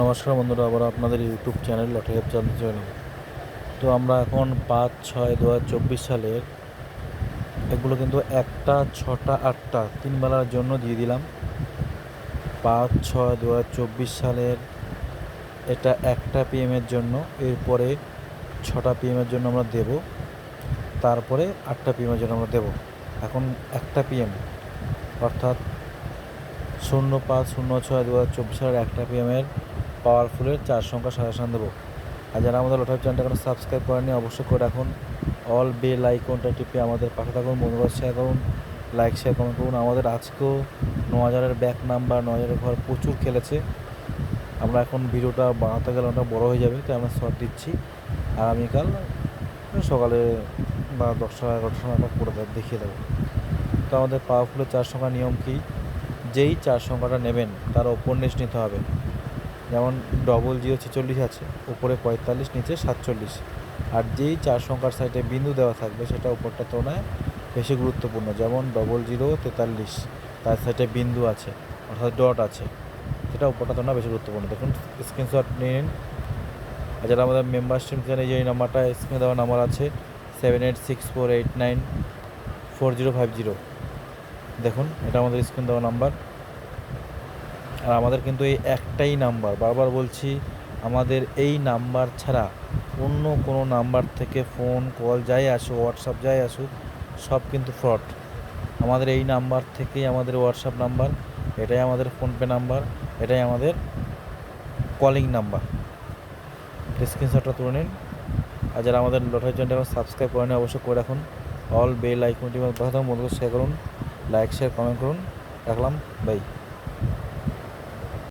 নমস্কার বন্ধুরা আবার আপনাদের ইউটিউব চ্যানেল লটারিপ জানতে চাইলাম তো আমরা এখন পাঁচ ছয় দু সালের, এগুলো কিন্তু একটা, ছটা, আটটা, তিন বেলার জন্য দিয়ে দিলাম। পাঁচ ছয় দু সালের এটা একটা পিএমের জন্য, এরপরে ছটা পিএমের জন্য আমরা দেব, তারপরে আটটা পিএমের জন্য আমরা দেব। এখন একটা পিএম অর্থাৎ শূন্য পাঁচ, শূন্য ছয় দু হাজার চব্বিশ সালের একটা পিএমের পাওয়ারফুলের চার সংখ্যা সাজেশান দেবো। আর যারা আমাদের লোটার চ্যানেলটা এখন সাবস্ক্রাইব করেনি অবশ্যই করে রাখুন। অল বেল আইকনটা টিপে আমাদের পাশে থাকুন বন্ধুবাস শেয়ার করুন লাইক শেয়ার কমেন্ট করুন। আমাদের আজকেও ন হাজারের ব্যাক নাম্বার ন হাজারের ঘর প্রচুর খেলেছে। আমরা এখন ভিডিওটা বানাতে গেলে অনেক বড়ো হয়ে যাবে, তাই আমরা শর্ট দিচ্ছি। আগামীকাল সকালে বা দশটা এগারোটার সময় আমরা করে দেখিয়ে দেবো। তো আমাদের পাওয়ারফুলের চার সংখ্যা নিয়ম কী? যেই চার সংখ্যাটা নেবেন, তার ওপর নিতে হবে। যেমন ডবল জিরো ছেচল্লিশ আছে, উপরে পঁয়তাল্লিশ, নিচে সাতচল্লিশ। আর যেই চার সংখ্যার সাইডে বিন্দু দেওয়া থাকবে, সেটা উপরটা তুলনায় বেশি গুরুত্বপূর্ণ। যেমন ডবল জিরো তেতাল্লিশ, তার সাইডে বিন্দু আছে, অর্থাৎ ডট আছে, সেটা উপরটা তুলনায় বেশি গুরুত্বপূর্ণ। দেখুন স্ক্রিনশট নিন। আর যারা আমাদের মেম্বারশিপ চ্যানেলে যে নাম্বারটা স্ক্রিনে দেওয়া নাম্বার আছে seven eight six four eight nine four zero five zero দেখুন, এটা আমাদের স্ক্রিন দেওয়া নাম্বার আর আমাদের কিন্তু এই একটাই নাম্বার। বারবার বলছি, আমাদের এই নাম্বার ছাড়া অন্য কোনো নাম্বার থেকে ফোন, কল যাই আসুক, হোয়াটসঅ্যাপ যাই আসুক, সব কিন্তু ফ্রড। আমাদের এই নাম্বার থেকেই আমাদের হোয়াটসঅ্যাপ নাম্বার, এটাই আমাদের ফোনপে নাম্বার, এটাই আমাদের কলিং নাম্বার। স্ক্রিনশটটা তুলে নিন। আর যারা আমাদের লটারি চ্যানেলটা সাবস্ক্রাইব করেন, অবশ্যই করে রাখুন। অল বেল আইকনটি কথা বন্ধুদের শেয়ার করুন, লাইক, শেয়ার, কমেন্ট করুন। রাখলাম, বাই।